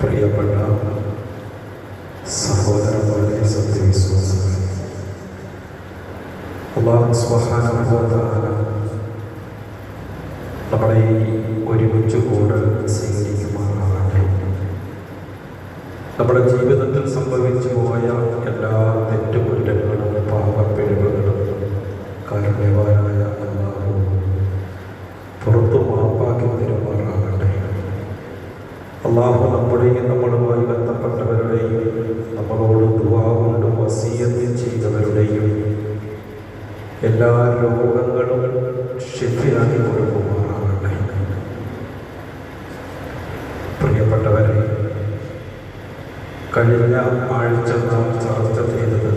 പ്രിയപ്പെട്ട സഹോദരന്മാരെ സത്യവിശ്വാസങ്ങൾ. അള്ളാഹു സുബ്ഹാനഹുവതആല നമ്മുടെ ഈ ഒരുമിച്ച് കൂടൽ സ്വീകരിക്കുമാറാകട്ടെ. നമ്മുടെ ജീവിതത്തിൽ സംഭവിച്ചു പോയ എല്ലാ തെറ്റുകുറ്റങ്ങളും പാപപ്പിഴവുകളും കാരുണ്യവാനായ എല്ലാ രോഗങ്ങളും ഷിഫിയാക്കി കൊടുക്കുമാറാകട്ടെ പ്രിയപ്പെട്ടവരെ കഴിഞ്ഞ ആഴ്ച നാം ചർച്ച ചെയ്തത്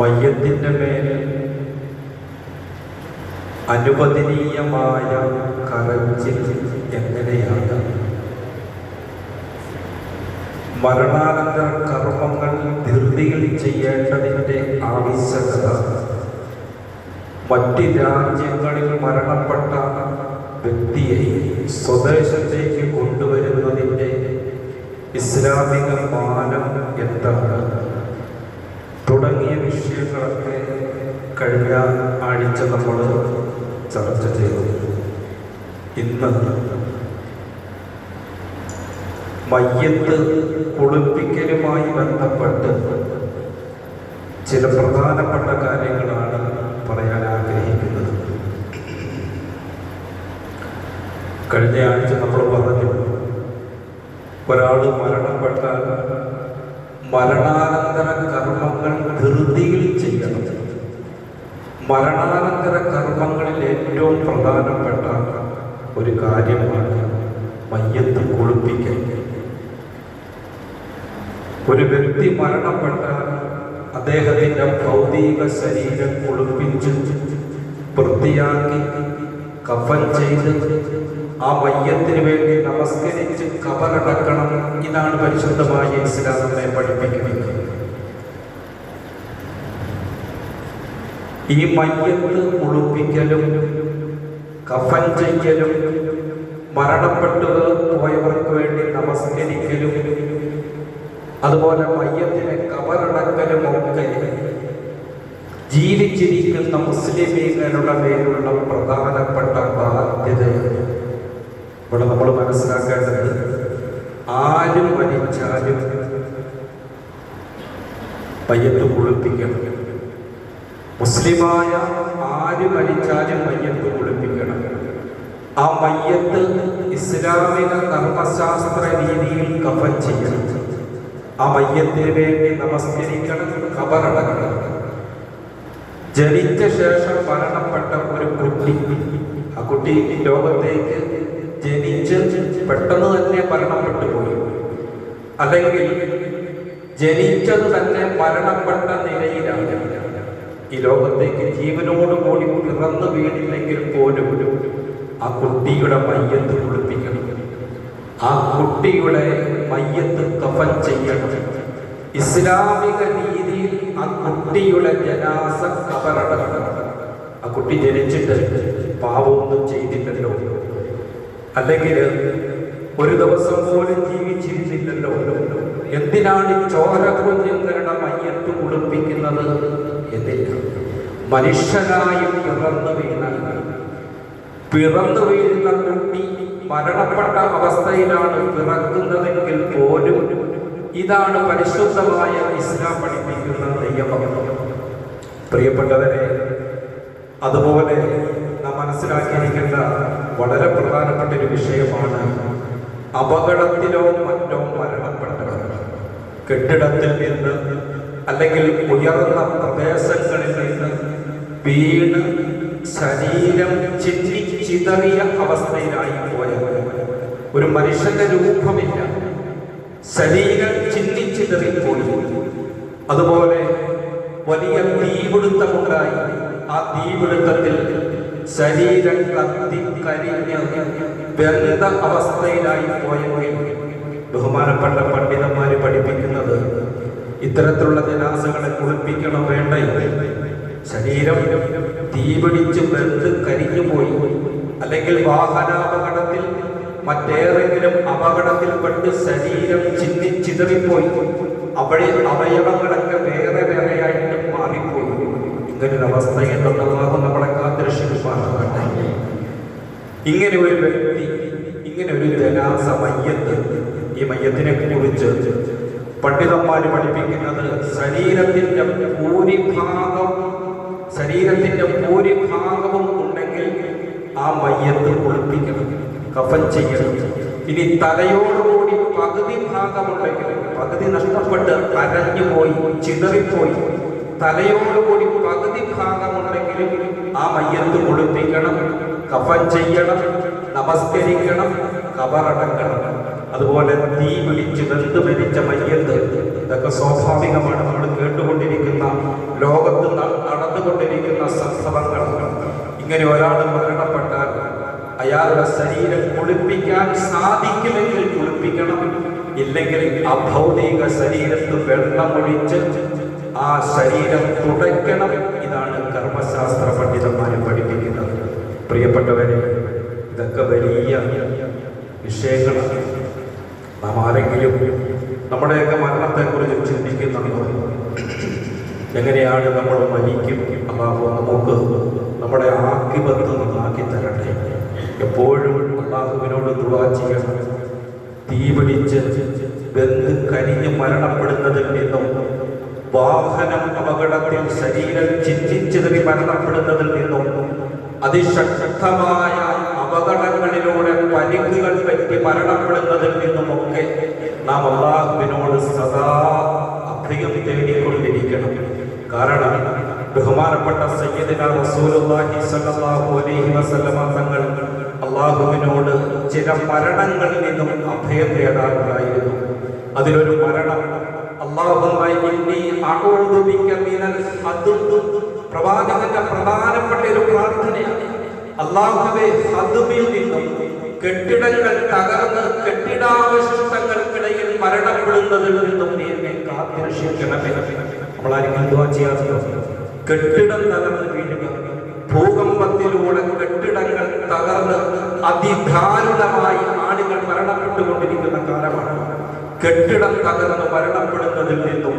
മയ്യത്തിന്റെ മേൽ അനുവദനീയമായ കരച്ചിൽ എങ്ങനെയാണ്? മരണാനന്തര കർമ്മങ്ങൾ ധൃതിയിൽ ചെയ്യേണ്ടതിന്റെ ആവശ്യകത. മറ്റ് രാജ്യങ്ങളിൽ മരണപ്പെട്ട വ്യക്തിയെ സ്വദേശത്തേക്ക് കൊണ്ടുവരുന്നതിന്റെ ഇസ്ലാമിക മാനം എന്താണ്? തുടങ്ങിയ വിഷയങ്ങളൊക്കെ കഴിഞ്ഞ ആഴ്ച നമ്മൾ ചർച്ച ചെയ്തു. ഇന്ന് മയ്യത്ത് കുളിപ്പിക്കലുമായി ബന്ധപ്പെട്ട് ചില പ്രധാനപ്പെട്ട കാര്യങ്ങളാണ് പറയാൻ ആഗ്രഹിക്കുന്നത്. കഴിഞ്ഞ ആഴ്ച നമ്മൾ പറഞ്ഞു ഒരാൾ മരണപ്പെട്ടാൽ മരണാനന്തര കർമ്മങ്ങൾ ധൃതിയിൽ ചെയ്യണം. മരണാനന്തര കർമ്മങ്ങളിൽ ഏറ്റവും പ്രധാനപ്പെട്ട ഒരു കാര്യമാണ് മയ്യത്ത് കുളിപ്പിക്കൽ. ഒരു വ്യക്തി മരണപ്പെട്ട അദ്ദേഹത്തിന്റെ ഭൗതിക ശരീരം കുളിപ്പിച്ച് വൃത്തിയാക്കി കഫൻ ചെയ്ത് ആ മയ്യത്തിന് വേണ്ടി നമസ്കരിച്ച് കബറടക്കണം ഇതാണ് പരിശുദ്ധമായ ഇസ്ലാമിനെ പഠിപ്പിക്കുന്നത്. ഈ മയ്യത്ത് കുളിപ്പിക്കലും കഫൻ ചെയ്യലും മരണപ്പെട്ടു പോയവർക്ക് വേണ്ടി നമസ്കരിക്കലും അതുപോലെ മയ്യത്തിനെ കബറടക്കലും ഒക്കെ ജീവിച്ചിരിക്കുന്ന മുസ്ലിമീങ്ങളുടെ മേലുള്ള പ്രധാനപ്പെട്ട ബാധ്യതയാണ് ഇവിടെ നമ്മൾ മനസ്സിലാക്കേണ്ടത് ആരും മരിച്ചാലും പയ്യത്ത് കുളിപ്പിക്കണം. മുസ്ലിമായ ആര് മരിച്ചാലും മയ്യത്ത് കുളിപ്പിക്കണം. ആ മയ്യത്ത് ഇസ്ലാമിക ധർമ്മശാസ്ത്ര രീതിയിൽ കഫൻ ചെയ്യണം. ആ മയ്യത്തിന് വേണ്ടി നമസ്കരിക്കണം കബറടക്കണം ജനിച്ച ശേഷം മരണപ്പെട്ട ഒരു കുട്ടി. ആ കുട്ടി ലോകത്തേക്ക് ജനിച്ച് പെട്ടെന്ന് തന്നെ മരണപ്പെട്ടു പോയി. അല്ലെങ്കിൽ ജനിച്ചത് തന്നെ മരണപ്പെട്ട നിലയിലാണ്. ഈ ലോകത്തേക്ക് ജീവനോട് കൂടി പിറന്നു വീണില്ലെങ്കിൽ പോലും ആ കുട്ടിയുടെ മയ്യത്ത് കുളിപ്പിക്കണം. ആ കുട്ടിയുടെ മയ്യത്ത് കഫൻ ചെയ്യണം. ഇസ്ലാമിക രീതിയിൽ ആ കുട്ടിയുടെ ജനാസ കബറടക്കണം. ആ കുട്ടി ജനിച്ചിട്ട് പാവമൊന്നും ചെയ്തില്ലല്ലോ. അല്ലെങ്കിൽ ഒരു ദിവസം പോലും ജീവിച്ചിരുന്നില്ലല്ലോ. എന്തിനാണ് ചോര കുഞ്ഞുങ്ങളുടെ മയ്യത്ത് കുളിപ്പിക്കുന്നത്? എന്നില്ല. മനുഷ്യനായി പിറന്നു വീണ പിറന്നു വീഴുന്ന കുട്ടി മരണപ്പെട്ട അവസ്ഥയിലാണ് പിറക്കുന്നതെങ്കിൽ പോലും ഇതാണ് പരിശുദ്ധമായ ഇസ്ലാം പഠിപ്പിക്കുന്ന നിയമം. പ്രിയപ്പെട്ടവരെ അതുപോലെ നാം മനസ്സിലാക്കിയിരിക്കേണ്ട വളരെ പ്രധാനപ്പെട്ട ഒരു വിഷയമാണ് അപകടത്തിലോ മറ്റോ മരണപ്പെട്ടവർ. കെട്ടിടത്തിൽ നിന്ന് അല്ലെങ്കിൽ ഉയർന്ന പ്രദേശങ്ങളിൽ നിന്ന് വീണ് ശരീരം ചിന്നി ചിതറിയ അവസ്ഥയിലായി പോയ ഒരു മനുഷ്യന്റെ രൂപമില്ല. ശരീരം ചിന്തിച്ചിതറിപ്പോയി അതുപോലെ വലിയ തീപിടുത്തമുണ്ടായി. ആ തീപിടുത്തത്തിൽ ശരീരം കത്തി കരിഞ്ഞ് വെന്ത അവസ്ഥയിലായി പോയെങ്കിൽ ബഹുമാനപ്പെട്ട പണ്ഡിതന്മാര് പഠിപ്പിക്കുന്നത് ഇത്തരത്തിലുള്ള ജനാസകളെ കുളിപ്പിക്കണം വേണ്ട ശരീരം തീപിടിച്ച് വെന്ത് കരിഞ്ഞു പോയി അല്ലെങ്കിൽ വാഹനാപകടത്തിൽ മറ്റേതെങ്കിലും അപകടത്തിൽപ്പെട്ട് ശരീരം ചിന്തി ചിതറിപ്പോയി അവിടെ അവയവങ്ങളൊക്കെ വേറെ വേറെയായിട്ട് മാറിപ്പോയി. ഇങ്ങനൊരു അവസ്ഥയുണ്ടെന്നുള്ളത് നമ്മളെ കാത്തിരക്ഷിക്കുമാറാകട്ടെ ഇങ്ങനെ ഒരു വ്യക്തി ഇങ്ങനെ ഒരു ജനാസ മയ്യത്ത് ഈ മയ്യത്തിനെ കുറിച്ച് പണ്ഡിതന്മാർ പഠിപ്പിക്കുന്നത് ശരീരത്തിന്റെ ഭൂരിഭാഗം ശരീരത്തിന്റെ ഭൂരിഭാഗവും ആ മയ്യത്ത് കുളിപ്പിക്കണം. കഫൻ ചെയ്യണം. ഇനി തലയോടുകൂടി പകുതി ഭാഗമുണ്ടെങ്കിൽ പകുതി നഷ്ടപ്പെട്ട് അരഞ്ഞു പോയി ചിതറിപ്പോയി തലയോടുകൂടി പകുതി ഭാഗമുണ്ടെങ്കിലും ആ മയ്യത്ത് കുളിപ്പിക്കണം. കഫൻ ചെയ്യണം. നമസ്കരിക്കണം. കബറടക്കണം. അതുപോലെ തീ പിടിച്ച് വെന്ത് മരിച്ച മയ്യത്ത് ഇതൊക്കെ സ്വാഭാവികമാണ്. നമ്മൾ കേട്ടുകൊണ്ടിരിക്കുന്ന ലോകത്ത് നടന്നുകൊണ്ടിരിക്കുന്ന സംഭവങ്ങൾ. ഇങ്ങനെ ഒരാൾ അയാളുടെ ശരീരം കുളിപ്പിക്കാൻ സാധിക്കുമെങ്കിൽ കുളിപ്പിക്കണം. ഇല്ലെങ്കിൽ അഭൗതിക ശരീരത്ത് വെള്ളമൊഴിച്ച് ആ ശരീരം തുടയ്ക്കണം. ഇതാണ് കർമ്മശാസ്ത്ര പണ്ഡിതന്മാരെ പഠിപ്പിക്കുന്നത്. പ്രിയപ്പെട്ടവരെ ഇതൊക്കെ വലിയ വിഷയങ്ങളാണ്. നാം ആരെങ്കിലും നമ്മുടെയൊക്കെ മരണത്തെക്കുറിച്ച് ചിന്തിക്കുന്നുണ്ടോ? എങ്ങനെയാണ് നമ്മൾ മരിക്കും? അള്ളാഹു നമുക്ക് നമ്മുടെ ആക്കിപത്ത് നന്നാക്കി തരട്ടെ എപ്പോഴും അള്ളാഹുവിനോട് ദുവാ ചെയ്യണം. തീ പിടിച്ച് വെന്ത് കരിഞ്ഞ് മരണപ്പെടുന്നതിൽ നിന്നും വാഹനം അപകടത്തിൽ ശരീരം ചിന്തിച്ചതിന് മരണപ്പെടുന്നതിൽ നിന്നും അതിശക്തമായ അപകടങ്ങളിലൂടെ പരിക്കുകൾ പറ്റി മരണപ്പെടുന്നതിൽ നിന്നുമൊക്കെ നാം അള്ളാഹുവിനോട് സദാ അഭയം തേടിക്കൊണ്ടിരിക്കണം. കാരണം ബഹുമാനപ്പെട്ട സയ്യദിന റസൂലുള്ളാഹി സല്ലല്ലാഹു അലൈഹി വസല്ലമ തങ്ങൾ അള്ളാഹുവിനോട് ചില മരണങ്ങളിൽ നിന്നും അഭയം തേടാറുണ്ടായിരുന്നു അതിലൊരു മരണം പ്രവാചകന്റെ പ്രധാനപ്പെട്ട ഒരു പ്രാർത്ഥനയാണ്. അള്ളാഹുവെ ഹദുബിൽ നിന്നും കെട്ടിടങ്ങൾ തകർന്ന് കെട്ടിടാവശിഷ്ടങ്ങൾക്കിടയിൽ മരണപ്പെടുന്നതിൽ നിന്നും നീ എന്നെ കാത്തിരക്ഷിക്കണമേ. നമ്മളായിരിക്കും ദുആ ചെയ്യാറുണ്ടോ? കെട്ടിടം തകർന്ന് വീഴുക. ഭൂകമ്പത്തിലൂടെ കെട്ടിടങ്ങൾ തകർന്ന് അതിദാരുണമായി ആളുകൾ മരണപ്പെട്ടുകൊണ്ടിരിക്കുന്ന കാലമാണ് കെട്ടിടം തകർന്ന് മരണപ്പെടുന്നതിൽ നിന്നും.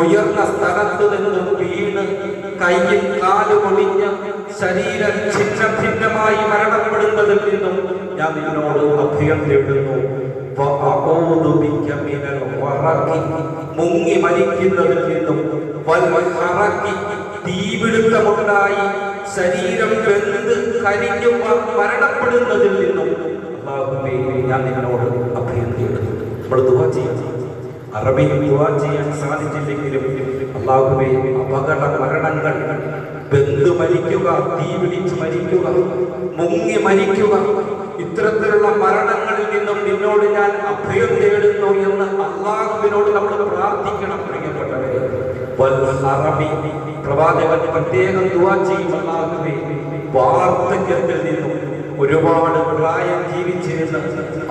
ഉയർന്ന സ്ഥലത്ത് നിന്നും വീണ് കയ്യിൽ കാൽ ഒടിഞ്ഞ് ശരീരം ഛിന്ന ഭിന്നമായി മരണപ്പെടുന്നതിൽ നിന്നും ഞാൻ നിന്നോട് അഭയം തേടുന്നു. മുങ്ങി മരിക്കുന്നതിൽ നിന്നും. തീപിടുത്തമുണ്ടായി ശരീരം വെന്ത് കരിഞ്ഞു മരണപ്പെടുന്നതിൽ നിന്നും അല്ലാഹുവേ ഞാൻ നിന്നോട് അഭയം തേടുന്നു. നമ്മൾ ദുആ ചെയ്യണം അറബിയിൽ ദുആ ചെയ്യാൻ സാധിച്ചില്ലെങ്കിലും അല്ലാഹുവേ അപകട മരണങ്ങൾ ബന്ധു മരിക്കുക തീ പിടിച്ച് മരിക്കുക മുങ്ങി മരിക്കുക ഇത്തരത്തിലുള്ള മരണങ്ങളിൽ നിന്നും നിന്നോട് ഞാൻ അഭയം തേടുന്നു എന്ന് അള്ളാഹുവിനോട് നമ്മൾ പ്രാർത്ഥിക്കണം പ്രിയപ്പെട്ടവരെ. പ്രവാചകൻ പ്രത്യേകം ദുആ ചെയ്യും വാർദ്ധക്യത്തിൽ നിന്നും ഒരുപാട് പ്രായം ജീവിച്ചിരുന്ന്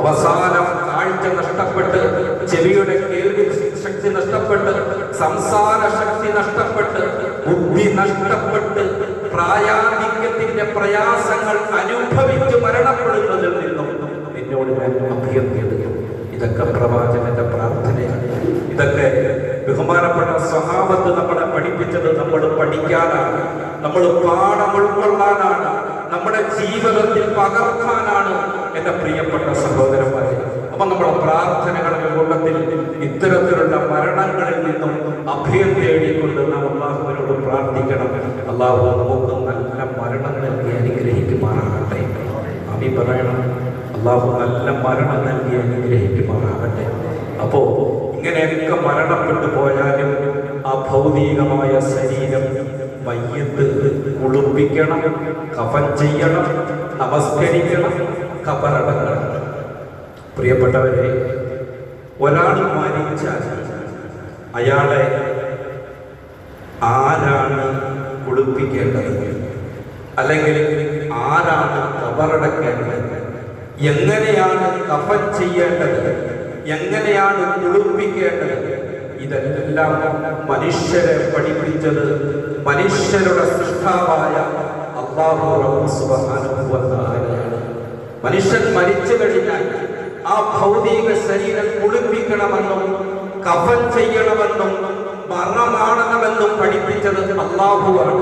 അവസാനം കാഴ്ച നഷ്ടപ്പെട്ട് ചെവിയുടെ കേൾവി ശക്തി നഷ്ടപ്പെട്ട് സംസാര ശക്തി നഷ്ടപ്പെട്ട് ബുദ്ധി നഷ്ടപ്പെട്ട് പ്രായാധിക്യത്തിന്റെ പ്രയാസങ്ങൾ അനുഭവിച്ച് മരണപ്പെടുന്നതിൽ നിന്നും നിന്നോട് ഞാൻ അഭയം ഇതൊക്കെ പ്രവാചകന്റെ പ്രാർത്ഥനയാണ്. ഇതൊക്കെ ബഹുമാനപ്പെട്ട സഹാബത്ത് നമ്മളെ പഠിപ്പിച്ചത് നമ്മൾ പഠിക്കാനാണ്. നമ്മൾ പാഠം ഉൾക്കൊള്ളാനാണ്. നമ്മുടെ ജീവിതത്തിൽ പകർത്താനാണ് എന്റെ പ്രിയപ്പെട്ട സഹോദരന്മാരെ. അപ്പൊ നമ്മുടെ പ്രാർത്ഥനകളുടെ കൂട്ടത്തിൽ ഇത്തരത്തിലുള്ള മരണങ്ങളിൽ നിന്നും അഭയം തേടിക്കൊണ്ട് നാം അള്ളാഹുവിനോട് പ്രാർത്ഥിക്കണം. അള്ളാഹു നമുക്ക് നല്ല മരണം നൽകി അനുഗ്രഹിക്കുമാറാകട്ടെ. അഭി പറയണം. അള്ളാഹു നല്ല മരണം നൽകി അനുഗ്രഹിക്കുമാറാകട്ടെ. അപ്പോ ഇങ്ങനെയൊക്കെ മരണപ്പെട്ടു പോയാലും ആ ഭൗതികമായ ശരീരം വയ്യത്ത് കുളിപ്പിക്കണം കഫൻ ചെയ്യണം നമസ്കരിക്കണം കബറടക്കണം. പ്രിയപ്പെട്ടവരെ ഒരാൾ മരിച്ചാൽ അയാളെ ആരാണ് കുളിപ്പിക്കേണ്ടത് അല്ലെങ്കിൽ ആരാണ് കബറടക്കേണ്ടത്? എങ്ങനെയാണ് കഫൻ ചെയ്യേണ്ടത്? എങ്ങനെയാണ് കുളിപ്പിക്കേണ്ടത് ഇതെല്ലാം മനുഷ്യരെ പഠിപ്പിച്ചത് മനുഷ്യരുടെ സൃഷ്ടാവായ മനുഷ്യൻ മരിച്ചു കഴിഞ്ഞാൽ ആ ഭൗതിക ശരീരം കുളിപ്പിക്കണമെന്നും കഫൻ ചെയ്യണമെന്നും മരണമാണണമെന്നും പഠിപ്പിച്ചത് അള്ളാഹുവാണ്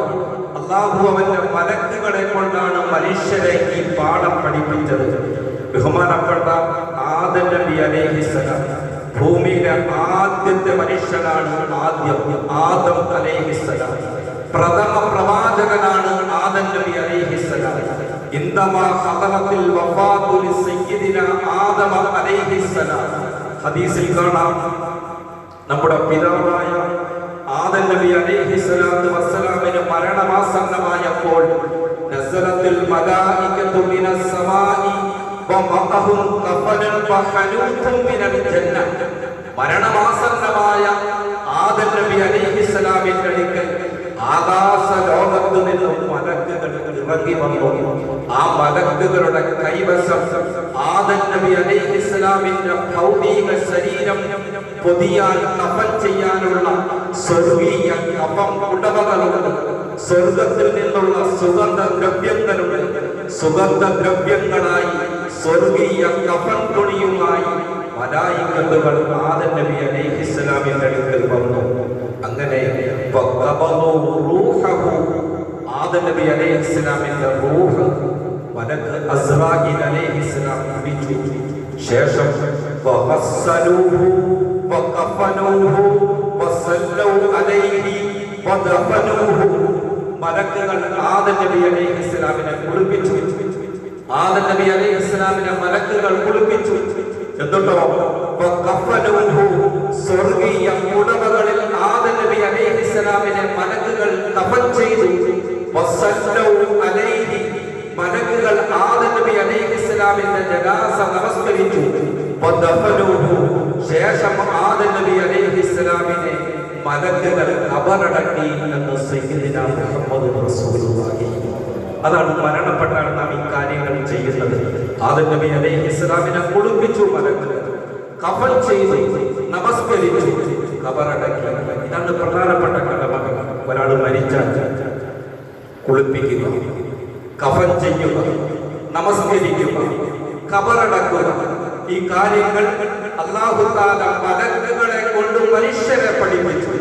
അള്ളാഹു അവന്റെ മലക്കുകളെ കൊണ്ടാണ് മനുഷ്യരെ ഈ പാഠം പഠിപ്പിച്ചത്. ബഹുമാനപ്പെട്ട ആദം നബി അലൈഹിസ്സലാം ഭൂമിയിലെ ആദ്യത്തെ മനുഷ്യനാണ് ആദ്യം ആദം അലൈഹിസ്സലാം പ്രഥമ പ്രവാചകനാണ് ആദം നബി അലൈഹിസ്സലാം ഇന്തമാ ഹദറത്തിൽ വഫാതുൽ സയ്യിദിന ആദം അലൈഹിസ്സലാം ഹദീസിൽ കാണാം. നമ്മുടെ പിതാവായ ആദം നബി അലൈഹിസ്സലാത്തു വസ്സലാമിന് മരണമാസന്നമായപ്പോൾ നസലത്തിൽ മലായികത്തു മിനസ് മരണമാസന്നമായ ആദം നബി അലൈഹിസ്സലാമിന്റെ അടുക്കൽ ആകാശ ലോകത്തു നിന്നും മലക്കുകൾ ഇറങ്ങി വന്നു. ആ മലക്കുകളുടെ കൈവശം ആദം നബി അലൈഹിസ്സലാമിന്റെ ഭൗതിക ശരീരം പൊതിയാൻ കഫൻ ചെയ്യാനുള്ള സ്വർഗീയ കഫം ഉടമകളുണ്ട്. സ്വർഗത്തിൽ നിന്നുള്ള സുഗന്ധ ദ്രവ്യങ്ങളുണ്ട് സുഗന്ധ ദ്രവ്യങ്ങളായി സ്വർഗീയ കഫൻ തുണിയുമായി മലായിക്കത്തുകൾ ആദം നബി അലൈഹിസ്സലാമിന്റെ അടുക്കൽ വന്നു. അങ്ങനെ ആദം നബി അലൈഹിസ്സലാമിന്റെ റൂഹ് മലക്ക് അസ്രായിൽ അലൈഹിസ്സലാം പിടിച്ചു. ശേഷം വഹസ്സലൂഹു വകഫനൂഹു വസല്ലൗ അലൈഹി വദഫനൂഹു. മലക്കുകൾ ആദം നബി അലൈഹിസ്സലാമിനെ കുളിപ്പിച്ചു ആദം നബി അലൈഹിസ്സലാമിനെ മലക്കുകൾ കുളിപ്പിച്ചു. എന്നിട്ടോ സ്വർഗീയ ഉടമകളിൽ ആദം നബി അലൈഹിസ്സലാമിനെ മലക്കുകൾ കഫൻ ചെയ്തു. അലൈഹി മലക്കുകൾ ആദം നബി അലൈഹിസ്സലാമിന്റെ ജനാസ നമസ്കരിച്ചു. ശേഷം ആദം നബി അലൈഹിസ്സലാമിനെ മലക്കുകൾ കബറടക്കി എന്ന് സയ്യിദിന മുഹമ്മദ് റസൂലുള്ളാഹി അതാണ് മരണപ്പെട്ടാണ് നാം ഈ കാര്യങ്ങൾ ചെയ്യുന്നത്. ആദം നബി അലൈഹി ഇസ്ലാമിനെ കുളിപ്പിച്ചു മലക്കുകൾ കഫൻ ചെയ്തു നമസ്കരിച്ചു. കബറടക്കി. ഇതാണ് പ്രധാനപ്പെട്ട കടമകൾ ഒരാൾ മരിച്ചാൽ കുളിപ്പിക്കുക. കഫൻ ചെയ്യുക. നമസ്കരിക്കുക. കബറടക്കുക. ഈ കാര്യങ്ങൾ അള്ളാഹു താല മലക്കുകളെ കൊണ്ട് മനുഷ്യരെ പഠിപ്പിച്ചു.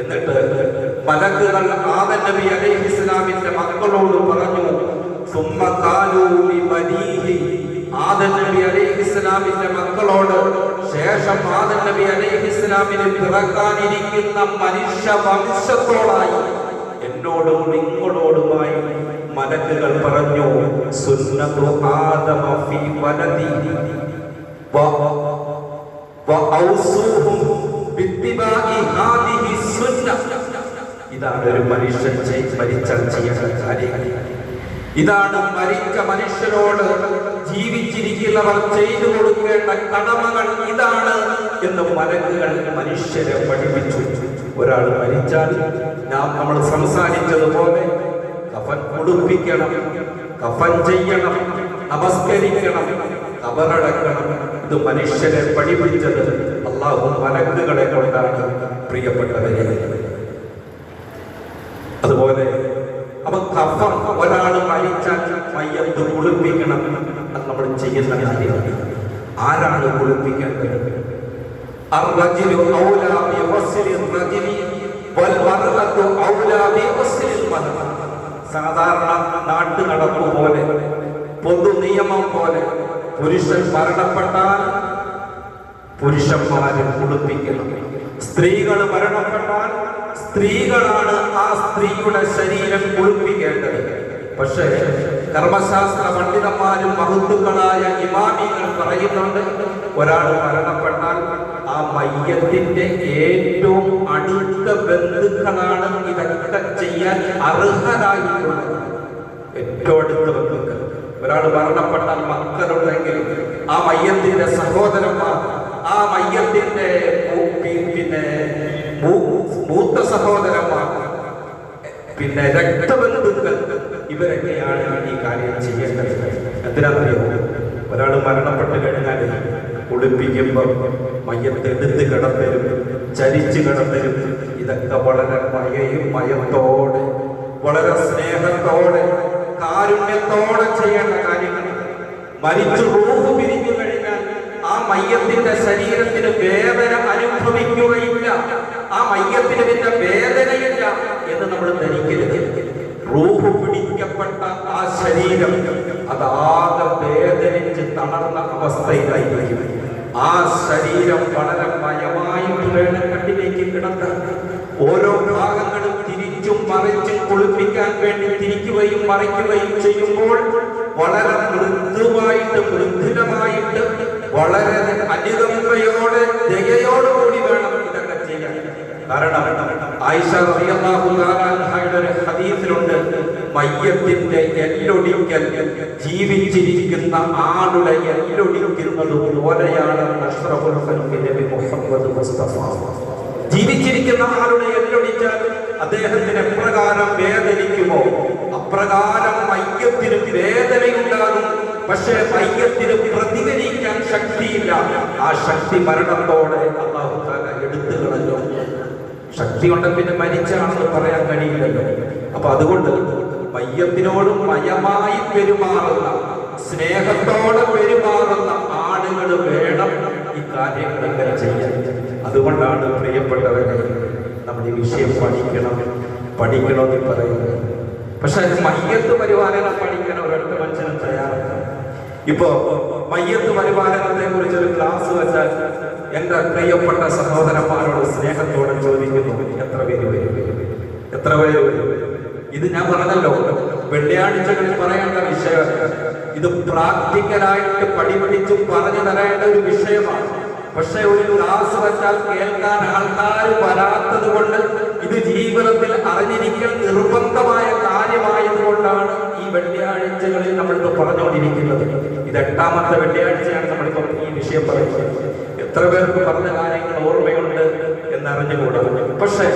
എന്നിട്ട് മലക്കുകൾ ആദം നബി അലൈഹി ഇസ്ലാമിന്റെ മക്കളോട് പറഞ്ഞു സുമ്മ കാലൂ ലിബനീഹി ആദം നബി അലൈഹി ഇസ്ലാമിന്റെ മക്കളോട് ശേഷം ആദൻ നബി അലൈഹി ഇസ്ലാമിന് പിറക്കാനിരിക്കുന്ന മനുഷ്യ വംശത്തോളായി എന്നോടും നിങ്ങളോടുമായി മലക്കുകൾ പറഞ്ഞു സുന്നതു ആദമ ഫീ വലദിഹി വ വഔസുഹും ബിത്തിബാഇ ഹാദിഹി സുന്ന. ഇതാണ് ഒരു മനുഷ്യൻ മരിച്ചാൽ കാര്യങ്ങൾ ഇതാണ് മരിച്ച മനുഷ്യരോട് ജീവിച്ചിരിക്കുന്നവർ ചെയ്തു കൊടുക്കേണ്ട കടമകൾ ഇതാണ് എന്ന് മലക്കുകൾ മനുഷ്യരെ പഠിപ്പിച്ചു. ഒരാൾ മരിച്ചാൽ നാം നമ്മൾ സംസാരിച്ചതുപോലെ കഫൻ ഉടുപ്പിക്കണം കഫൻ ചെയ്യണം നമസ്കരിക്കണം കബറടക്കണം. ഇത് മനുഷ്യരെ പഠിപ്പിച്ചത് അള്ളാഹു മലക്കുകളെ കൊണ്ടാണ്. പ്രിയപ്പെട്ടവരെ അതുപോലെ അപ്പൊ കഫം ഒരാൾ മരിച്ചാൽ മയ്യത്ത് കുളിപ്പിക്കണം അത് നമ്മൾ ചെയ്യുന്ന കാര്യമാണ് ആരാണ് കുളിപ്പിക്കേണ്ടത് الرجل أولى بغسل الرجل والمرأة أولى بغسل المرأة സാധാരണ നാട്ടു നടപ്പ് പോലെ പൊതു നിയമം പോലെ പുരുഷൻ മരണപ്പെട്ടാൽ പുരുഷന്മാരെ കുളിപ്പിക്കണം സ്ത്രീകൾ മരണപ്പെട്ടാൽ സ്ത്രീകളാണ് ആ സ്ത്രീയുടെ ശരീരം കുളിപ്പിക്കേണ്ടത് പക്ഷേ കർമ്മശാസ്ത്ര പണ്ഡിതന്മാരും മഹത്തുക്കളായ ഇമാമികൾ പറയുന്നുണ്ട് ഒരാൾ മരണപ്പെട്ടാൽ ആ മയ്യത്തിന്റെ ഏറ്റവും അടുത്ത ബന്ധുക്കളാണ് ഇതൊക്കെ ചെയ്യാൻ അർഹരായിട്ടുള്ളത്. ഏറ്റവും അടുത്ത ബന്ധുക്കൾ. ഒരാൾ മരണപ്പെട്ടാൽ മക്കളുണ്ടെങ്കിൽ ആ മയ്യത്തിന്റെ സഹോദരന്മാർ ആ മയ്യത്തിന്റെ പിന്നെ മൂത്ത സഹോദരന്മാർ പിന്നെ രക്തബന്ധുക്കൾ ഇവരൊക്കെയാണ് ഈ കാര്യം ചെയ്യേണ്ടത്. എന്തിനാണെന്നറിയോ? ഒരാൾ മരണപ്പെട്ട് കഴിഞ്ഞാൽ കുളിപ്പിക്കുമ്പോൾ മയ്യത്ത് എടുത്ത് കിടത്തരും ചരിച്ച് കിടത്തരും ഇതൊക്കെ വളരെ മയയും മയത്തോടെ വളരെ സ്നേഹത്തോടെ കാരുണ്യത്തോടെ ചെയ്യേണ്ട കാര്യങ്ങൾ. മരിച്ചു റൂഹ് പിരിഞ്ഞു കഴിഞ്ഞാൽ ആ മയ്യത്തിന്റെ ശരീരത്തിന് വേദന അനുഭവിക്കുകയില്ല. ആ മയ്യത്തിന് പിന്നെ വേദനയില്ല എന്ന് നമ്മൾ ധരിക്കരുത്. റൂഹ് പിടിക്കപ്പെട്ട ആ ശരീരം അതാകെ വേദനിച്ച് തളർന്ന അവസ്ഥയിലായിരിക്കും ആ ശരീരം വളരെ മയമായി വേണം കിടന്ന് ഓരോ ഭാഗങ്ങളും തിരിച്ചും മറിച്ചും കുളിപ്പിക്കാൻ വേണ്ടി തിരിക്കുകയും മറിക്കുകയും ചെയ്യുമ്പോൾ വളരെ മൃദുവായിട്ട് മൃദുലമായിട്ട് വളരെ അനുകമ്പയോടെ ദയയോടുകൂടി വേണം ഇതൊക്കെ ചെയ്യാൻ. കാരണം ആയിഷ റളിയല്ലാഹു ഒരു ഹദീസിലുണ്ട് മയ്യത്തിന്റെ എല്ലൊടിക്കൽ ജീവിച്ചിരിക്കുന്ന ആളുടെ എല്ലൊടിക്കുന്നത് പോലെയാണ് ജീവിച്ചിരിക്കുന്ന ആളുടെ എല്ലൊടിച്ചാൽ അദ്ദേഹത്തിന് എപ്രകാരം വേദനിക്കുമോ? അപ്രകാരം മയ്യത്തിന് വേദനയുണ്ടാകും. പക്ഷേ മയ്യത്തിന് പ്രതികരിക്കാൻ ശക്തിയില്ല. ആ ശക്തി മരണത്തോടെ എടുത്തു കളഞ്ഞു. ശക്തി കൊണ്ട് പിന്നെ മരിച്ചാണെന്ന് പറയാൻ കഴിയില്ലല്ലോ. അപ്പൊ അതുകൊണ്ട് മയ്യത്തിനോടും മയമായി പെരുമാറുന്ന സ്നേഹത്തോടെ പെരുമാറുന്ന ആളുകൾ വേണം ഈ കാര്യങ്ങൾ ചെയ്യാൻ. അതുകൊണ്ടാണ് പ്രിയപ്പെട്ടവരെ നമ്മൾ ഈ വിഷയം പഠിക്കണം പഠിക്കണമെന്ന് പറയുന്നത്. പക്ഷെ മയ്യത്ത് പരിപാലനം പഠിക്കാൻ ഒരൊറ്റ മനുഷ്യനും തയ്യാറല്ല. ഇപ്പോ മയ്യത്ത് പരിപാലനത്തെ കുറിച്ച് ഒരു ക്ലാസ് വെച്ചാൽ എന്റെ പ്രിയപ്പെട്ട സഹോദരന്മാരോട് സ്നേഹത്തോടെ ചോദിക്കുന്നു എത്ര പേര് വരും? എത്ര പേര് വരും? ഇത് ഞാൻ പറഞ്ഞല്ലോ. വെള്ളിയാഴ്ചകളിൽ പറയേണ്ട വിഷയം. ഇത് പ്രാക്ടിക്കലായിട്ട് പഠിപ്പിച്ച് പറഞ്ഞു തരേണ്ട ഒരു വിഷയമാണ്. പക്ഷെ ഒരു ക്ലാസ് വെച്ചാൽ കേൾക്കാൻ ആൾക്കാർ വരാത്തത് കൊണ്ട് ഇത് ജീവിതത്തിൽ അറിഞ്ഞിരിക്കൽ നിർബന്ധമായ കാര്യമായതുകൊണ്ടാണ് ഈ വെള്ളിയാഴ്ചകളിൽ നമ്മളിത് പറഞ്ഞുകൊണ്ടിരിക്കുന്നത്. ഇത് എട്ടാമത്തെ വെള്ളിയാഴ്ചയാണ് നമ്മളിപ്പോൾ ഈ വിഷയം പറയുന്നത്. എത്ര പേർക്ക് പറഞ്ഞ കാര്യങ്ങൾ ഓർമ്മയുണ്ട്? എന്നറിഞ്ഞുകൂടാ. പക്ഷെ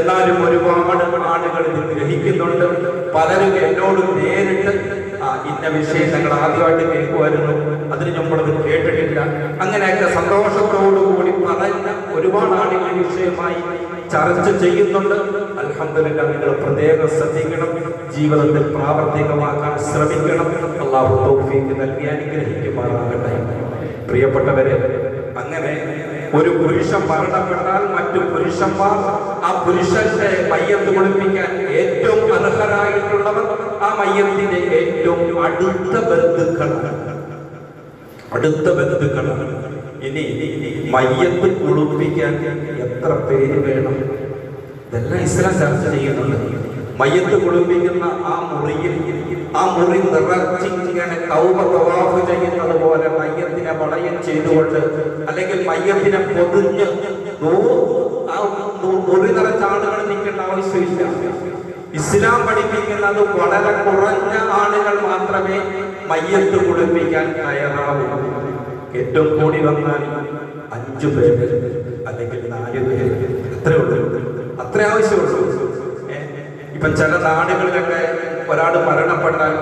എന്നാലും ഒരുപാട് ആളുകൾ ഇത് ഗ്രഹിക്കുന്നുണ്ട്. പലരും എന്നോട് നേരിട്ട് ഇന്ന വിഷയം ഞങ്ങൾ ആദ്യമായിട്ട് കേൾക്കുമായിരുന്നു. അതിന് നമ്മളത് കേട്ടിട്ടില്ല. അങ്ങനെയൊക്കെ സന്തോഷത്തോടു കൂടി പറഞ്ഞ ഒരുപാട് ആളുകൾ വിഷയമായി ചർച്ച ചെയ്യുന്നുണ്ട്. അലഹമ്മദില്ല നിങ്ങൾ പ്രത്യേകം ശ്രദ്ധിക്കണം. ജീവിതത്തിൽ പ്രാവർത്തികമാക്കാൻ ശ്രമിക്കണം. അള്ളാഹു നൽകി അനുഗ്രഹിക്കുമാറാകട്ടെ. പ്രിയപ്പെട്ടവരെ അങ്ങനെ ഒരു പുരുഷൻ മരണപ്പെട്ടാൽ മറ്റു പുരുഷന്മാർ ആ പുരുഷന്റെ മയ്യത്ത് കുളിപ്പിക്കാൻ ഏറ്റവും അർഹരായിട്ടുള്ളവർ ആ മയ്യത്തിന്റെ ഏറ്റവും അടുത്ത ബന്ധുക്കളാണ് അടുത്ത ബന്ധുക്കളാണ് ഇനി മയ്യത്ത് കുളിപ്പിക്കാൻ എത്ര പേര് വേണം? ഇതെല്ലാം ഇസ്ലാം ചർച്ച ചെയ്യുന്നുണ്ട്. മയ്യത്ത് കുളിപ്പിക്കുന്ന ആ മുറിയിൽ ആ മുറി നിറച്ചിങ്ങനെ കൗമ തവാഫ് ചെയ്യുന്നത് പോലെ മയ്യത്തിനെ വളയം ചെയ്തുകൊണ്ട് അല്ലെങ്കിൽ മയ്യത്തിനെ പൊതിഞ്ഞ് മുറി നിറച്ച ആളുകൾ നിൽക്കേണ്ട ആവശ്യമില്ല. ഇസ്ലാം പഠിപ്പിക്കുന്നത് വളരെ കുറഞ്ഞ ആളുകൾ മാത്രമേ മയ്യത്ത് കുളിപ്പിക്കാൻ തയ്യാറാവൂ. ഏറ്റവും കൂടി വന്നാൽ അഞ്ചു പേര് അല്ലെങ്കിൽ നാല് പേര്. അത്രേ അത്രേ ആവശ്യമുള്ളൂ? ഇപ്പൊ ചില നാടുകളിലൊക്കെ ഒരാൾ മരണപ്പെട്ടാൽ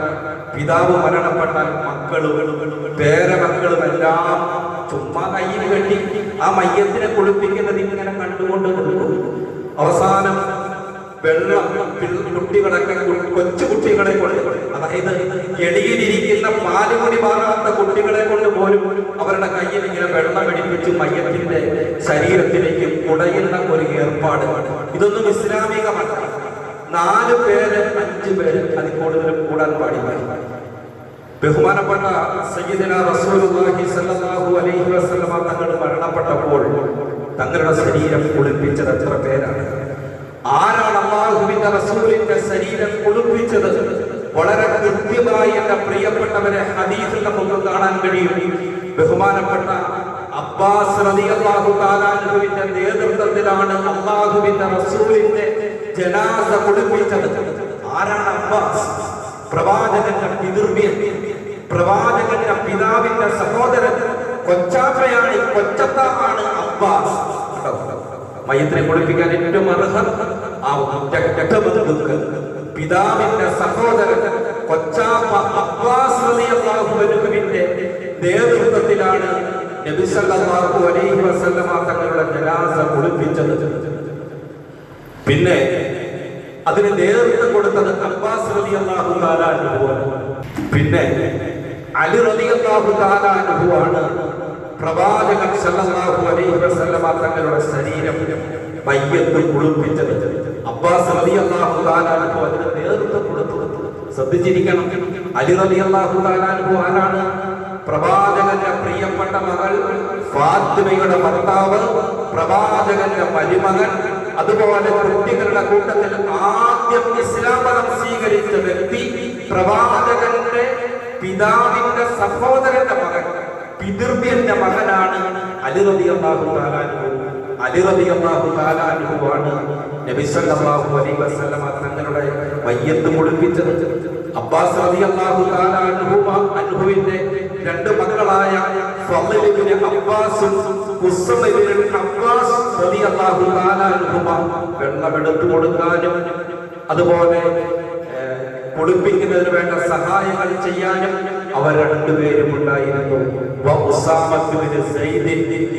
പിതാവ് മരണപ്പെട്ടാൽ മക്കളും പേരമക്കളും എല്ലാം ചുമ്മാ കയ്യിൽ കെട്ടി ആ മയ്യത്തിനെ കുളിപ്പിക്കുന്നത് ഇങ്ങനെ കണ്ടുകൊണ്ട് നിൽക്കും. അവസാനം വെള്ളം കുട്ടികളൊക്കെ കൊച്ചു കുട്ടികളെ കൊണ്ട് അതായത് എളിയിലിരിക്കുന്ന പാലുകുടി മാറാത്ത കുട്ടികളെ കൊണ്ട് പോലും അവരുടെ കയ്യിൽ ഇങ്ങനെ വെള്ളം പിടിപ്പിച്ച് മയ്യത്തിന്റെ ശരീരത്തിലേക്ക് കുടയുന്ന ഒരു ഏർപ്പാട്. ഇതൊന്നും ഇസ്ലാമികമല്ല. നാല് പേര് അഞ്ച് പേര് അതിൽ കൂടുതൽ കൂടാൻ പാടില്ല. ബഹുമാനപ്പെട്ട സയ്യിദിന റസൂലുള്ളാഹി സ്വല്ലല്ലാഹു അലൈഹി വസല്ലമ തങ്ങൾ മരണപ്പെട്ടപ്പോൾ തങ്ങളുടെ ശരീരം കുളിപ്പിച്ചത് എത്ര പേരാണ്? ആരാണ് അള്ളാഹുവിന്റെ റസൂലിന്റെ ശരീരം കുളിപ്പിച്ചത്? വളരെ കൃത്യമായി എന്റെ പ്രിയപ്പെട്ടവരെ ഹദീസിൽ നമുക്ക് കാണാൻ കഴിയും. ബഹുമാനപ്പെട്ട അബ്ബാസ് റളിയല്ലാഹു താലാൻഹുവിന്റെ നേതൃത്വത്തിലാണ് അള്ളാഹുവിന്റെ റസൂലിന്റെ ജനാസ കുളിപ്പിച്ചത്. ആരാണ് അബ്ബാസ്? പ്രവാചകന്റെ പിതൃവ്യൻ. പ്രവാചകന്റെ പിതാവിന്റെ സഹോദരൻ. കൊച്ചാപ്പയാണ് കൊച്ചത്താണ് അബ്ബാസ്? മയത്തിനെ കുളിപ്പിക്കാൻ ഏറ്റവും അർഹർ ആ രക്തബന്ധുക്കൾ പിതാവിന്റെ സഹോദരൻ കൊച്ചാപ്പ അബ്ബാസ് റളിയല്ലാഹുവിന്റെ നേതൃത്വത്തിലാണ് നബി സല്ലല്ലാഹു അലൈഹി വസല്ലമ തങ്ങളുടെ ജനാസ കുളിപ്പിച്ചത്. പിന്നെ അതിന് നേതൃത്വം കൊടുത്തത് അബ്ബാസ് റബി അള്ളാഹു താലാനുഭവമാണ് പിന്നെ അലി റബി അള്ളാഹു താലാനുഭവമാണ് പ്രവാചകൻ സല്ലല്ലാഹു അലൈഹി വസല്ലമ തങ്ങളുടെ ശരീരം മയ്യത്ത് കുളിപ്പിച്ചത്. അബ്ബാസ് റബി അള്ളാഹു താലാനുഭവം അതിന് നേതൃത്വം കൊടുത്തു ശ്രദ്ധിച്ചിരിക്കണം. അലി റബി അള്ളാഹു താലാനുഭവം ആരാണ്? പ്രവാചകന്റെ പ്രിയപ്പെട്ട മകൾ ഫാത്തിമയുടെ ഭർത്താവ് പ്രവാചകന്റെ മരുമകൻ അതുപോലെ കുട്ടികളുടെ കൂട്ടത്തിൽ ആദ്യം ഇസ്ലാം മതം സ്വീകരിച്ച വ്യക്തി പ്രവാചകന്റെ പിതാവിന്റെ സഹോദരന്റെ മകൻ പിതൃവ്യന്റെ മകനാണ് അലിറബി അള്ളാഹു താലാനുഭവം അലിറബി അള്ളാഹു നബി സല്ലല്ലാഹു അലൈഹി വസല്ലമ തങ്ങളുടെ വയ്യത്ത് മുടിപ്പിച്ചത്. അബ്ബാസ് റളിയല്ലാഹു അള്ളാഹു അൻഹു അനുഭവിന്റെ രണ്ട് മക്കളായ അബ്ബാസും ഖുസ്സം ഇബ്നു അബ്ബാസ് റളിയല്ലാഹു തആല അൻഹുമ വെള്ളം കൊടുക്കാനും അതുപോലെ കുളിപ്പിക്കുന്നതിന് വേണ്ട സഹായങ്ങൾ ചെയ്യാനും അവർ രണ്ടുപേരും ഉണ്ടായിരുന്നു.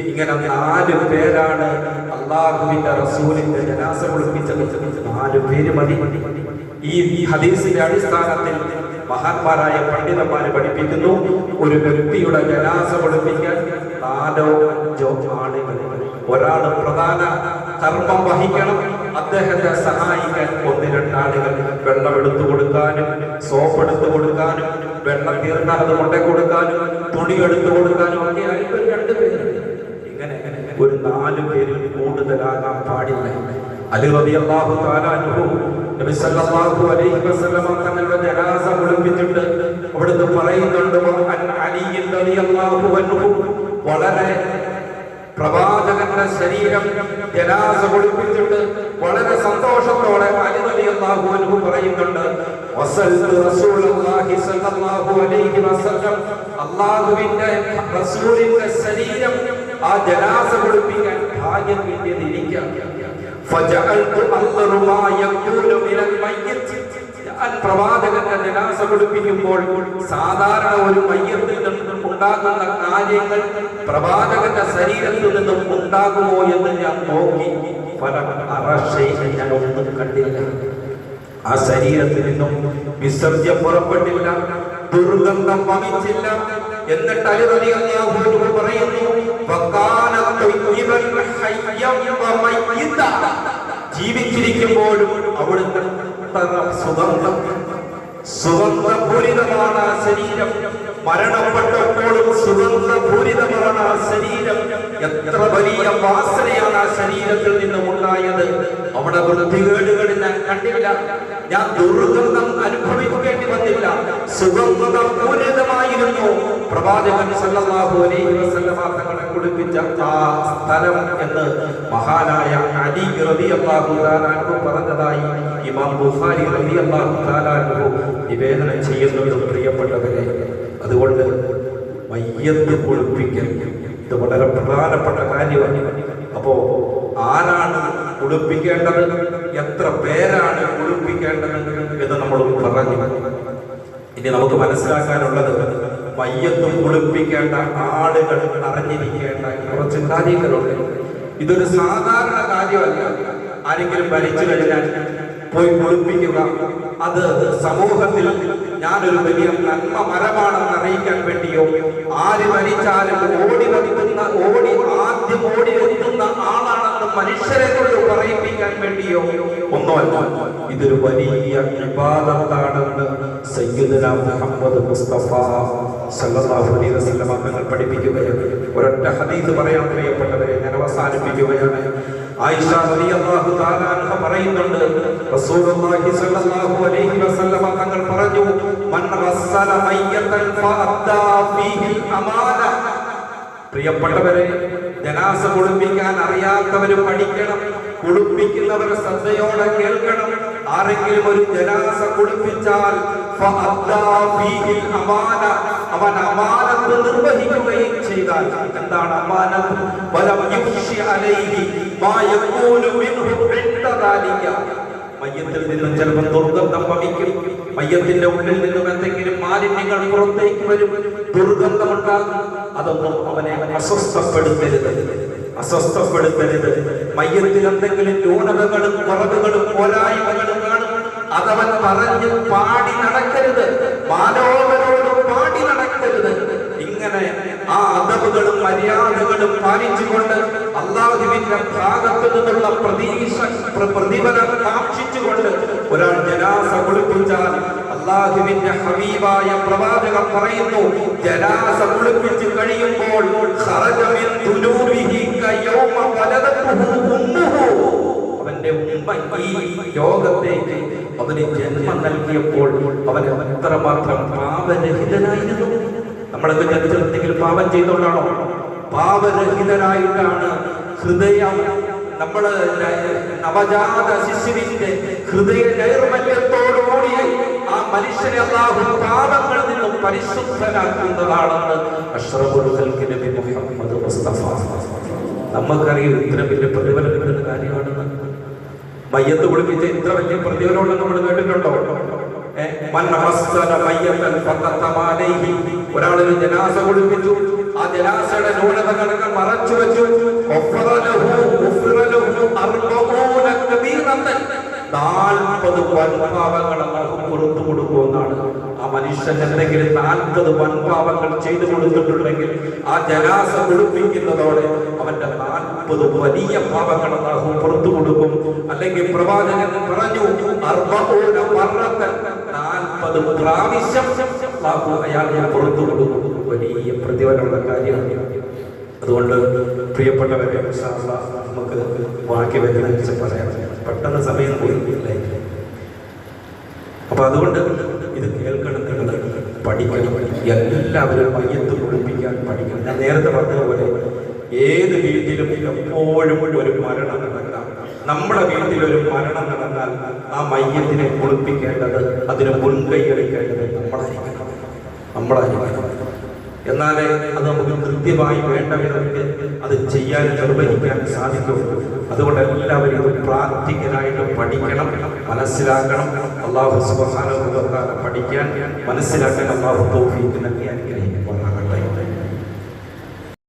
ഇങ്ങനെ നാല് പേരാണ് അള്ളാഹുവിന്റെ റസൂലിന്റെ ജനാസ കുളിപ്പിച്ചത് നാല് പേര് മതി ഈ ഹദീസിന്റെ അടിസ്ഥാനത്തിൽ മഹാന്മാരായ പണ്ഡിതന്മാര് പഠിപ്പിക്കുന്നു ഒരു വ്യക്തിയുടെ ജനാസ പഠിപ്പിക്കാൻ നാലോ അഞ്ചോ ആളുകൾ ഒരാൾ പ്രധാന കർമ്മം വഹിക്കണം അദ്ദേഹത്തെ സഹായിക്കാൻ ഒന്ന് രണ്ടാളുകൾ വെള്ളം എടുത്തു കൊടുക്കാനും സോപ്പ് എടുത്തു കൊടുക്കാനും വെള്ളം തീർന്നാൽ അത് കൊണ്ടേ കൊടുക്കാനും തുണി എടുത്തു കൊടുക്കാനും ഒക്കെ ആയിട്ട് രണ്ടു പേര് ഇങ്ങനെ ഒരു നാല് പേരിൽ കൂടുതലാകാൻ പാടില്ല. അലി റളിയല്ലാഹു തആല അൻഹു നബി സല്ലല്ലാഹു അലൈഹി വസല്ലമ തങ്ങളുടെ ജനാസ കുളിപ്പിച്ചിട്ട് അവിടുന്ന് പറയുന്നുണ്ട് അൻ അലി റളിയല്ലാഹു അൻഹു വളരെ പ്രവാചകന്റെ ശരീരം ജനാസ കുളിപ്പിച്ചിട്ട് വളരെ സന്തോഷത്തോടെ അൻഹു പറയുന്നുണ്ട് ശരീരം ആ ജനാസ ഭാഗ്യം കിട്ടിയത് പ്രവാചകന്റെ നിരാശ പിടിപ്പിക്കുമ്പോൾ സാധാരണ ഒരു മയ്യത്തിൽ നിന്നും ഉണ്ടാകുന്ന കാര്യങ്ങൾ പ്രവാചകന്റെ ശരീരത്തിൽ നിന്നും ഉണ്ടാകുമോ എന്ന് ഞാൻ നോക്കി ഫലം അറശയിൽ ഞാൻ ഒന്നും കണ്ടില്ല ആ ശരീരത്തിൽ നിന്നും വിസർജ്യം പുറപ്പെട്ടില്ല ദുർഗന്ധം വമിച്ചില്ല എന്നിട്ട് അലിറലി അള്ളാഹു പറയുന്നു. ജീവിച്ചിരിക്കുമ്പോഴും അവിടുന്ന് അത്ര സുഗന്ധം. സുഗന്ധപൂരിതമാണ് ആ ശരീരം. മരണപ്പെട്ടപ്പോഴും സുഗന്ധപൂരിതമാണ് ആ ശരീരം. എത്ര വലിയ വാസനയാണ് ആ ശരീരത്തിൽ നിന്നും ഉണ്ടായത്. അവിടെ വൃത്തികേടുകൾ ഞാൻ കണ്ടില്ല. ഞാൻ ദുർഗന്ധം അനുഭവിക്കേണ്ടി വന്നില്ല. സുഗന്ധപൂരിതമായിരുന്നു. പ്രവാചകൻ സല്ലല്ലാഹു അലൈഹി വസല്ലമ കുളിപ്പിച്ച ആ സ്ഥലം എന്ന് മഹാനായ അലി റബി അള്ളാഹു പറഞ്ഞതായി ഇമാം ബുഹാരി റബി അള്ളാഹു നിവേദനം ചെയ്യുന്നതും പ്രിയപ്പെട്ടവരെ. അതുകൊണ്ട് മയ്യത്ത് കുളിപ്പിക്കൽ ഇത് വളരെ പ്രധാനപ്പെട്ട കാര്യമാണ്. അപ്പോ ആരാണ് കുളിപ്പിക്കേണ്ടത്? എത്ര പേരാണ് കുളിപ്പിക്കേണ്ടത് എന്ന് നമ്മൾ പറഞ്ഞു. ഇനി നമുക്ക് മനസ്സിലാക്കാനുള്ളത് മയ്യത്തും കുളിപ്പിക്കേണ്ട ആളുകൾ അറിഞ്ഞിരിക്കേണ്ട കുറച്ച് കാര്യങ്ങളുണ്ട്. ഇതൊരു സാധാരണ കാര്യമല്ല. ആരെങ്കിലും മരിച്ചു കഴിഞ്ഞാൽ പോയി കുളിപ്പിക്കുക. അത് സമൂഹത്തിൽ ഞാനൊരു വലിയ നന്മ മരമാണെന്ന് അറിയിക്കാൻ വേണ്ടിയോ ആര് മരിച്ചാലും ഓടി വരുത്തുന്ന ഓടി ആദ്യം ഓടി എത്തുന്ന ആളാണെന്ന് മനുഷ്യരെ കൊണ്ട് പറയിപ്പിക്കാൻ വേണ്ടിയോ? ഒന്നുമല്ല. ഇതൊരു വലിയ വിവാദത്താണെന്ന് സയ്യിദുന മുഹമ്മദ് മുസ്തഫ സല്ലല്ലാഹു അലൈഹി വസല്ലം തങ്ങൾ പഠിപ്പിക്കുകയാണ്. ഒരൊറ്റ ഹദീസ് പറയാൻ പ്രിയപ്പെട്ടവരെ ഞാൻ അവസാനിപ്പിക്കുകയാണ്. ആയിഷ റളിയല്ലാഹു തആല അൻഹ പറയുന്നുണ്ട് റസൂലുള്ളാഹി സ്വല്ലല്ലാഹു അലൈഹി വസല്ലം തങ്ങൾ പറഞ്ഞു മൻ റസ്സല മയ്യതൻ ഫഅദ്ദാ ഫീഹിൽ അമാന. പ്രിയപ്പെട്ടവരെ ജനാസ കുളിപ്പിക്കാൻ അറിയാത്തവര് പഠിക്കണം കുളിപ്പിക്കുന്നവർ ശ്രദ്ധയോടെ കേൾക്കണം. ആരെങ്കിലും ഒരു ജനാസ കുളിപ്പിച്ചാൽ അവൻ അമാനത്ത് നിർവഹിക്കുകയും ചെയ്താൽ എന്താണ് അമാനത്ത്? മയ്യത്തിൽ നിന്നും ചിലപ്പോൾ ദുർഗന്ധം വമിക്കും മയ്യത്തിന്റെ ഉള്ളിൽ നിന്നും എന്തെങ്കിലും മാലിന്യങ്ങൾ പുറത്തേക്ക് വരും. ദുർഗന്ധമുണ്ടാകും. അതൊന്നും അവനെ അസ്വസ്ഥപ്പെടുത്തരുത്. അസ്വസ്ഥപ്പെടുത്തരുത്. മയ്യത്തിൽ എന്തെങ്കിലും ന്യൂനതകളും കുറവുകളും പോരായ്മകളും കാണും. അതവൻ പറഞ്ഞ് പാടി നടക്കരുത്. മാനവരോട് പാടി നടക്കരുത് ഇങ്ങനെ ആ അതവുകളും മര്യാദകളും പാലിച്ചുകൊണ്ട് അള്ളാഹുവിന്റെ ഭാഗത്തു നിന്നുള്ള പ്രതീക്ഷ പ്രതിഫലം കാക്ഷിച്ചുകൊണ്ട് ഒരാൾ ജനാസ കുളിപ്പിച്ചാൽ അള്ളാഹുവിന്റെ ഹബീബായ പ്രവാചകൻ പറയുന്നു ജനാസ കുളിപ്പിച്ച് കഴിയുമ്പോൾ അവന്റെ ഉമ്മ അവന് ജന്മം നൽകിയപ്പോൾ അവൻ എത്രമാത്രം പാപരഹിതനായിരുന്നു. ജനത്തിൽ എന്തെങ്കിലും പാപം ചെയ്തുകൊണ്ടാണോ പാപരഹിതരായിട്ടാണ് ഹൃദയം നമ്മൾ നവജാത ശിശുവിന്റെ ഹൃദയ നൈർമല്യത്തോടുകൂടി ആ മനുഷ്യനെ അള്ളാഹു പാപങ്ങളിൽ നിന്നും നബി മുഹമ്മദ് നമുക്കറിയാം ഇത്ര വലിയ പ്രതിഫലം കിട്ടുന്ന കാര്യമാണെന്ന്. മയ്യത്ത് കുളിപ്പിച്ച ഇത്ര വലിയ പ്രതിഫലമുള്ള നമ്മൾ കേട്ടിട്ടുണ്ടോ? ഒരാളൊരു ജനാസ കുളിപ്പിച്ചു ആ ജനാസയുടെ ന്യൂനതകളൊക്കെ മറച്ചു വെച്ചു. നാൽപ്പത് വൻപാവങ്ങൾ പുറത്തു കൊടുക്കുമെന്നാണ് ആ മനുഷ്യൻ എന്തെങ്കിലും നാൽപ്പത് വൻപാവങ്ങൾ ചെയ്തു കൊടുത്തിട്ടുണ്ടെങ്കിൽ ആ ജനാസ കുളിപ്പിക്കുന്നതോടെ അവന്റെ നാൽപ്പത് വലിയ പാവങ്ങൾ അള്ളാഹു പുറത്തു കൊടുക്കും. അല്ലെങ്കിൽ പ്രവാചകൻ പറഞ്ഞു നാൽപ്പത് പ്രാവശ്യം അള്ളാഹു അയാളെ കൊടുക്കും വലിയ പ്രതിഫലമുള്ള കാര്യമാണ്. അതുകൊണ്ട് പ്രിയപ്പെട്ടവരെ നമുക്ക് ബാക്കി വരുന്ന പറയാം. പെട്ടെന്ന് സമയം പോയില്ലേ അപ്പൊ അതുകൊണ്ട് ഇത് കേൾക്കണം പഠിക്കണം. എല്ലാവരും മയ്യത്ത് കുളിപ്പിക്കാൻ പഠിക്കണം. ഞാൻ നേരത്തെ പറഞ്ഞതുപോലെ ഏത് രീതിയിലും എപ്പോഴും ഒരു മരണം നമ്മുടെ വീട്ടിൽ ഒരു മരണം നടന്നാൽ ആ മയ്യത്തിനെ കുളിപ്പിക്കേണ്ടത് അതിനെ മുൻകൈ എടുക്കേണ്ടത് നമ്മളായിരിക്കണം. നമ്മളായിരിക്കണം. എന്നാലേ അത് നമുക്ക് കൃത്യമായി വേണ്ട വിധത്തിൽ അത് ചെയ്യാൻ നിർവഹിക്കാൻ സാധിക്കുള്ളൂ അതുകൊണ്ട് എല്ലാവരും ഇത് പ്രാക്ടിക്കലായിട്ട് പഠിക്കണം മനസ്സിലാക്കണം. അള്ളാഹു തആല പഠിക്കാൻ മനസ്സിലാക്കാൻ അള്ളാഹു തോഫിക്കുന്ന